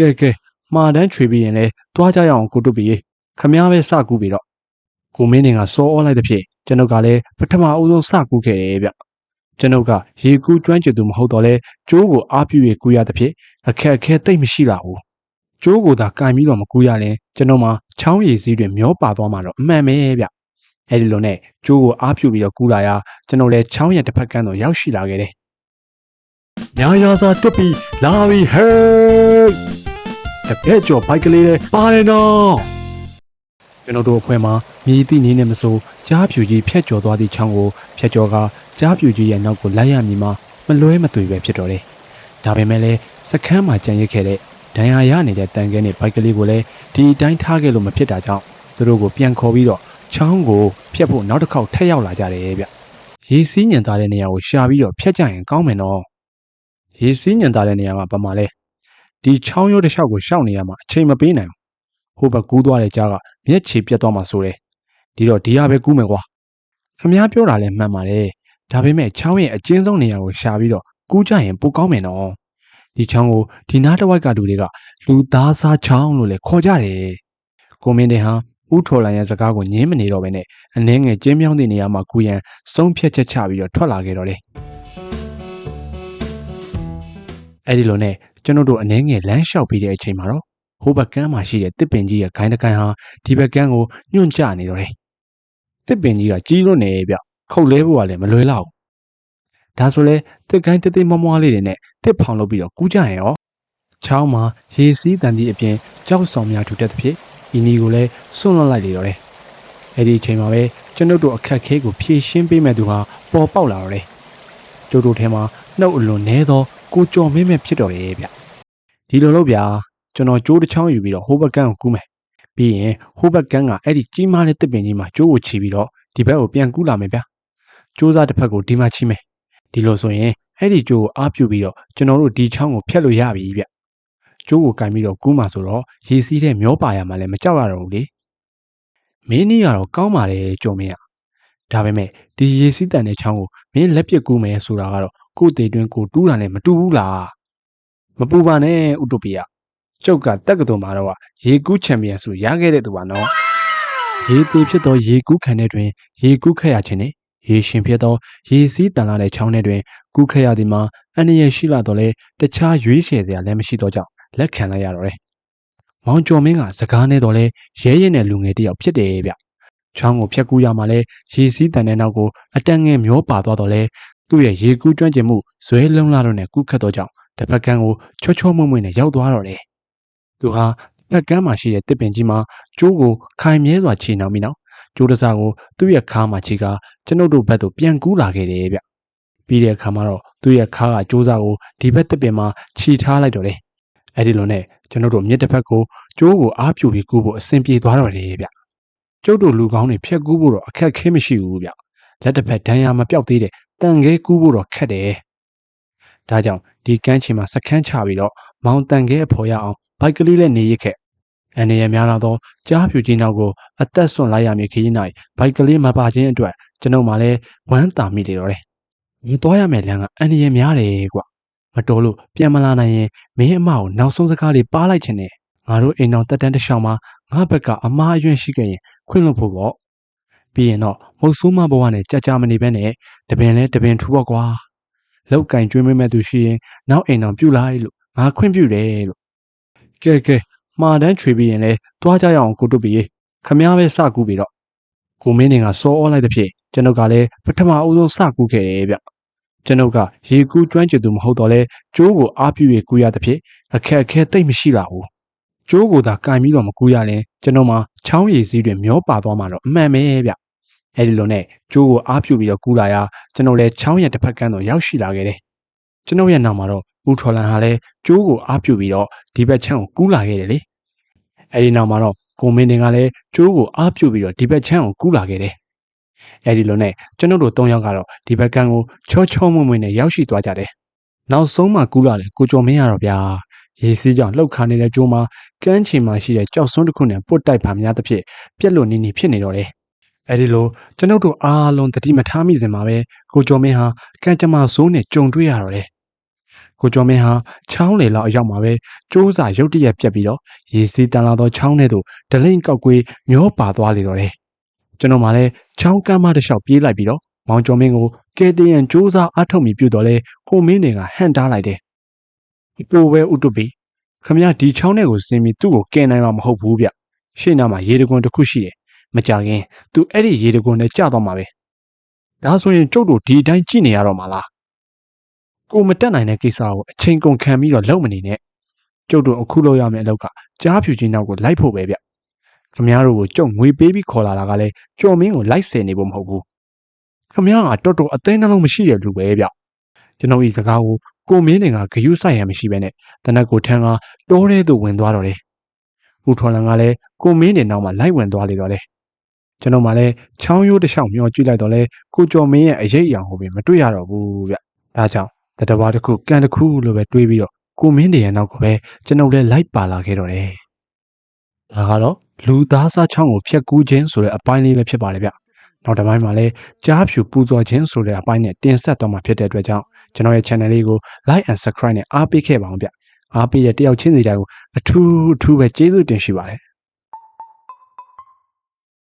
ကဲကဲမှာတန်းချွေပြီးရင်လဲတွားကြရအောင်ကိုတုတ်ပြီးခမားပဲစကူးပြီးတော့ကိုမင်းနေကစောအောလိုက်တဲ့ဖြစ်ကျွန်ုပ်ကလည်းပထမအဦးဆုံးစကူးခဲ့တယ်ဗျကျွန်ုပ်ကရေကူးကျွမ်းကျင်သူမဟုတ်တော့လဲကျိုးကိုအားပြု၍ကူးရတဲ့ဖြစ်အခက်အခဲတိတ်မရှိပါဘူးကျိုးကိုသာကင်ပြီးတော့မကူးရရင်ကျွန်တော်မှချောင်းရည်စည်းတွေမျောပါသွားမှာတော့အမှန်ပဲဗျအဲ့ဒီလိုနဲ့ကျိုးကိုအားပြုပြီးတော့ကူးလာရကျွန်တော်လည်းချောင်းရတစ်ဖက်ကန်းတော့ရောက်ရှိလာခဲ့တယ်ညာယာစာတွတ်ပြီးလာပြီဟဲ့ တပည့်ကျော်ဘိုက်ကလေးလေးပါတယ်နော်ကျွန်တော်တို့အဖွဲ့မှာမြည်သည့်နည်းနဲ့မဆိုကြားဖြူကြီးဖြတ်ကျော်သွားသည့်ချောင်းကိုဖြတ်ကျော်ကကြားဖြူကြီးရဲ့နောက်ကိုလိုက်ရမည်မှာမလွဲမသွေပဲဖြစ်တော်တယ်ဒါပေမဲ့လည်းစခန်းမှာကြံရစ်ခဲ့တဲ့ဒဏ်ရာရနေတဲ့တန်ခဲနဲ့ဘိုက်ကလေးကိုလည်းဒီအတိုင်းထားခဲ့လို့မဖြစ်တာကြောင့်သူတို့ကိုပြန်ခေါ်ပြီးတော့ချောင်းကိုဖျက်ဖို့နောက်တစ်ခေါက်ထက်ရောက်လာကြတယ်ဗျရေစီးညံသားတဲ့နေရာကိုရှာပြီးတော့ဖျက်ကြရင်ကောင်းမယ်နော်ရေစီးညံတာတဲ့နေရာမှာဘာမှလဲ ဒီချောင်းရိုးတစ်လျှောက်ကိုရှောက်နေရမှာအချိန်မပေးနိုင်ဘူးဟိုဘက်ကူးသွားတဲ့ကြားကမျက်ခြေပြတ်သွားမှာဆိုတယ်ဒီတော့ဒီရပဲကူးမယ်ကွာခမားပြောတာလဲမှန်ပါတယ်ဒါပေမဲ့ချောင်းရဲ့အကျဉ်းဆုံးနေရာကိုရှာပြီးတော့ကူးကြရင်ပိုကောင်းမယ်နော်ဒီချောင်းကိုဒီနားတစ်ဝိုက်ကလူတွေကလူသားစားချောင်းလို့လဲခေါ်ကြတယ်ကိုမင်းတင်ဟာဥထော်လိုင်ရဲ့စကားကိုညင်းမနေတော့ဘဲနဲ့အနှင်းငယ်ကျင်းမြောင်းတဲ့နေရာမှာကူးရန်ဆုံးဖြတ်ချက်ချပြီးတော့ထွက်လာခဲ့တော့တယ်အဲ့ဒီလိုနဲ့ ကျွန်တော်တို့အနှဲငယ်လမ်းလျှောက်ပြီးတဲ့အချိန်မှာတော့ဟိုဘက်ကမ်းမှာရှိတဲ့တစ်ပင်ကြီးရဲ့ခိုင်းတကိုင်းဟာဒီဘက်ကမ်းကိုညွန့်ကျနေတော့တယ်။တစ်ပင်ကြီးကကြီးလွန်းနေဗျခုတ်လဲဖို့ကလည်းမလွယ်လောက်ဘူး။ဒါဆိုလဲတစ်ကိုင်းတစ်သိမ်းမွားမွားလေးတွေနဲ့တစ်ဖောင်လုပ်ပြီးတော့ကူးကြရင်ရောချောင်းမှာရေစီးတန်ဒီအပြင်ကြောက်ဆောင်များထူတဲ့သဖြင့်ဤနီကိုလည်းစွန့်လွတ်လိုက်လေတော့တယ်။အဲ့ဒီအချိန်မှာပဲကျွန်ုပ်တို့အခက်ခဲကိုဖြေရှင်းပေးမဲ့သူဟာပေါ်ပေါက်လာတော့တယ်။ကျုပ်တို့ထဲမှာနှုတ်အလွန်နဲသော ကိုကြော်မင်းမဲ့ဖြစ်တော်ရဲ့ဗျဒီလိုလို့ဗျာကျွန်တော်ကြိုးတစ်ချောင်းယူပြီးတော့ဟိုဘက်ကန်းကိုကူးမယ်ပြီးရင်ဟိုဘက်ကန်းကအဲ့ဒီကြီးမားတဲ့တစ်ပင်ကြီးမှာကြိုးကိုချီပြီးတော့ဒီဘက်ကိုပြန်ကူးလာမယ်ဗျကြိုးစားတစ်ဖက်ကိုဒီမှာချီမယ်ဒီလိုဆိုရင်အဲ့ဒီကြိုးကိုအားပြုပြီးတော့ကျွန်တော်တို့ဒီချောင်းကိုဖျက်လို့ရပြီဗျကြိုးကိုကင်ပြီးတော့ကူးမှာဆိုတော့ရေစီးတဲ့မျောပါရမှာလည်းမကြောက်ရတော့ဘူးလေမင်းနီးကတော့ကောင်းပါတယ်ကြုံမင်းอ่ะဒါပေမဲ့ဒီရေစီးတန်တဲ့ချောင်းကိုမင်းလက်ပစ်ကူးမယ်ဆိုတာကတော့ ကိုယ်တည်တွင်းကိုတူးတာနဲ့မတူဘူးလားမပူပါနဲ့ဥတိုပီယကျုပ်ကတက်ကတော်မှာတော့ရေကူးချန်ပီယံဆုရခဲ့တဲ့သူပါနော်ရေသေးဖြစ်သောရေကူးခံတဲ့တွင်ရေကူးခက်ရခြင်းနဲ့ရေရှင်ဖြစ်သောရေစီးတန်လာတဲ့ချောင်းထဲတွင်ကူးခက်ရသည်မှာအန္တရာယ်ရှိလာတော့လဲတခြားရွေးချယ်စရာလည်းမရှိတော့ကြောင့်လက်ခံလိုက်ရတော့တယ်။မောင်ကျော်မင်းကစကားနဲ့တော့လဲရဲရဲနဲ့လူငယ်တစ်ယောက်ဖြစ်တယ်ဗျ။ချောင်းကိုဖျက်ကူးရမှာလဲရေစီးတန်တဲ့နောက်ကိုအတန်ငယ်မျောပါသွားတော့လဲ သူ့ရဲ့ရေကူးကျွမ်းကျင်မှုဇွဲလုံးလာတော့နဲ့ကူးခတ်တော့ကြောင့်တစ်ဖက်ကန်းကိုချောချောမွေ့မွေ့နဲ့ရောက်သွားတော့တယ်။သူဟာဖက်ကန်းမှာရှိတဲ့တစ်ပင်ကြီးမှာကျိုးကိုခိုင်မြဲစွာခြေနှောင်ပြီးနောက်ကျိုးတစားကိုသူ့ရဲ့ခါမှာခြေကကျွန်ုပ်တို့ဘက်သို့ပြန်ကူးလာခဲ့တယ်ဗျ။ပြီးတဲ့အခါမှာတော့သူ့ရဲ့ခါကကျိုးစားကိုဒီဘက်တစ်ပင်မှာခြိထားလိုက်တော့တယ်။အဲဒီလိုနဲ့ကျွန်တော်တို့မြစ်တစ်ဖက်ကိုကျိုးကိုအားပြူပြီးကူးဖို့အဆင်ပြေသွားတော့တယ်ဗျ။ကျုပ်တို့လူကောင်းတွေဖြက်ကူးဖို့တော့အခက်ခဲမရှိဘူးဗျ။လက်တစ်ဖက်ဒဏ်ရာမပြောက်သေးတဲ့ တန်ခဲကူးဖို့တော့ခက်တယ်။ဒါကြောင့်ဒီကမ်းခြေမှာစခန်းချပြီးတော့မောင်တန်ခဲအဖော်ရအောင်ဘိုက်ကလေးနဲ့နေရခဲ့။အနေရများလာတော့ကြားဖြူကြီးနောက်ကိုအသက်ဆွန့်လိုက်ရမည်ခရီး၌ဘိုက်ကလေးမပါခြင်းအတွက်ကျွန်ုပ်မှလည်းဝမ်းသာမိလေတော့တယ်။ဒီသွားရမယ်လမ်းကအန္တရာယ်များတယ်ကွ။မတော်လို့ပြန်မလာနိုင်ရင်မင်းအမကိုနောက်ဆုံးစကားလေးပါလိုက်ခြင်းနဲ့ငါတို့အိမ်တော်တက်တန်းတစ်လျှောက်မှာငါဘက်ကအမားအယွန့်ရှိခဲ့ရင်ခွင့်လွှတ်ဖို့ပေါ့။ ပြီးရင်တော့မဟုတ်ဆိုးမဘဝနဲ့ကြာကြာမနေဘဲနဲ့တပင်လဲတပင်ထူပေါ့ကွာ။လောက်ကင်ကျွေးမမဲ့သူရှိရင်နောက်အိမ်တော်ပြုတ်လိုက်လို့ငါခွင့်ပြုတယ်လို့ကဲကဲမှာတန်းချွေပြီးရင်လဲတွားကြရအောင်ကိုတုတ်ပြီးခမားပဲစကူးပြီးတော့ကိုမင်းတွေကစောအောလိုက်တဲ့ဖြစ်ကျွန်ုပ်ကလည်းပထမအဦးဆုံးစကူးခဲ့တယ်ဗျကျွန်ုပ်ကရေကူးကျွမ်းကျင်သူမဟုတ်တော့လဲကျိုးကိုအားပြု၍ကူးရတဲ့ဖြစ်အခက်အခဲတိတ်မရှိလာဘူးကျိုးကိုသာကင်ပြီးတော့မကူးရရင်ကျွန်တော်မှ ချောင်းရည်စည်းတွေမျောပါသွားမှာတော့အမှန်ပဲဗျအဲ့ဒီလိုနဲ့ကျိုးကိုအားပြုပြီးတော့ကူးလာရကျွန်တော်လည်းချောင်းရဲ့တစ်ဖက်ကန်းတော့ရောက်ရှိလာခဲ့တယ်ကျွန်တော်ရဲ့နောက်မှာတော့ဦးထော်လန်ဟာလည်းကျိုးကိုအားပြုပြီးတော့ဒီဘက်ချမ်းကိုကူးလာခဲ့တယ်လေအဲ့ဒီနောက်မှာတော့ကိုမင်းတင်ကလည်းကျိုးကိုအားပြုပြီးတော့ဒီဘက်ချမ်းကိုကူးလာခဲ့တယ်အဲ့ဒီလိုနဲ့ကျွန်တော်တို့၃ယောက်ကတော့ဒီဘက်ကန်းကိုချောချောမွေ့မွေ့နဲ့ရောက်ရှိသွားကြတယ်နောက်ဆုံးမှကူးလာတယ်ကိုကျော်မင်းရတော့ဗျာ ရေစီးကြောင့်လှုပ်ခါနေတဲ့ကျိုးမှာကမ်းခြေမှာရှိတဲ့ကြောက်စွန်းတစ်ခုနဲ့ပုတ်တိုက်ပါများသဖြင့်ပြက်လို့နေနေဖြစ်နေတော့တယ်အဲ့ဒီလိုကျွန်ုပ်တို့အားလုံးတတိမထားမိစင်မှာပဲကိုကျော်မင်းဟာကံကြမ္မာဆိုးနဲ့ကြုံတွေ့ရတော့တယ်ကိုကျော်မင်းဟာချောင်းလေလောက်အရောက်မှာပဲစူးစာရုတ်တရက်ပြက်ပြီးတော့ရေစီးတန်လာသောချောင်းထဲသို့ဒလိမ့်ကောက်ကွေးမျောပါသွားလေတော့တယ်ကျွန်တော်မှလည်းချောင်းကမ်းမတစ်လျှောက်ပြေးလိုက်ပြီးတော့မောင်ကျော်မင်းကိုကဲတရန်စူးစာအထုတ်မိပြုတ်တော့လဲကိုမင်းတွေကဟန်တားလိုက်တယ် ပိုပဲဥတုပီခမရဒီချောင်းထဲကိုဆင်းပြီးသူ့ကိုကဲနိုင်မှာမဟုတ်ဘူးဗျရှေ့နားမှာရေတကွန်တစ်ခုရှိတယ်မကြခင်သူအဲ့ဒီရေတကွန်နဲ့ကြာတော့မှာပဲဒါဆိုရင်ကျုပ်တို့ဒီအတိုင်းကြည့်နေရတော့မှာလားကိုမတက်နိုင်တဲ့ကိစ္စကိုအချိန်ကုန်ခံပြီးတော့လုပ်မနေနဲ့ကျုပ်တို့အခုလုပ်ရမယ့်အလုပ်ကကြားဖြူချင်းနောက်ကိုလိုက်ဖို့ပဲဗျခမည်းတော်ကိုကျုပ်ငွေပေးပြီးခေါ်လာတာကလည်းကြော်မင်းကိုလိုက်ဆယ်နေဖို့မဟုတ်ဘူးခမည်းကတော်တော်အသိနှလုံးမရှိရလူပဲဗျကျွန်တော်ဤစကားကို ကိုမင်းတွေကဂယုဆိုင်ရမရှိပဲနဲ့တနက်ကိုထန်းကတိုးထဲသို့ဝင်သွားတော့တယ်ဦးထွန်လန်ကလည်းကိုမင်းတွေနောက်မှာလိုက်ဝင်သွားလေတော့တယ်ကျွန်တော်မှလည်းချောင်းရိုးတစ်လျှောက်မျောကြည့်လိုက်တော့လဲကိုကျော်မင်းရဲ့အရေးအယောင်ကိုပဲမတွေ့ရတော့ဘူးဗျဒါကြောင့်တတဝါတစ်ခုကန်တစ်ခုလို့ပဲတွေးပြီးတော့ကိုမင်းတရရဲ့နောက်ကပဲကျွန်ုပ်လည်းလိုက်ပါလာခဲ့တော့တယ်။ဒါကတော့လူသားစားချောင်းကိုဖျက်ကူးခြင်းဆိုတဲ့အပိုင်းလေးပဲဖြစ်ပါတယ်ဗျ။ နောက်တစ်ပိုင်းမှာလည်းကြားဖြူပူဇော်ခြင်းဆိုတဲ့အပိုင်းနဲ့တင်ဆက်သွားမှာဖြစ်တဲ့အတွက်ကြောင့်ကျွန်တော်ရဲ့ channel လေးကို like and subscribe နဲ့အားပေးခဲ့ပါအောင်ဗျ။အားပေးတဲ့တယောက်ချင်းစီတိုင်းကိုအထူးအထူးပဲကျေးဇူးတင်ရှိပါတယ်။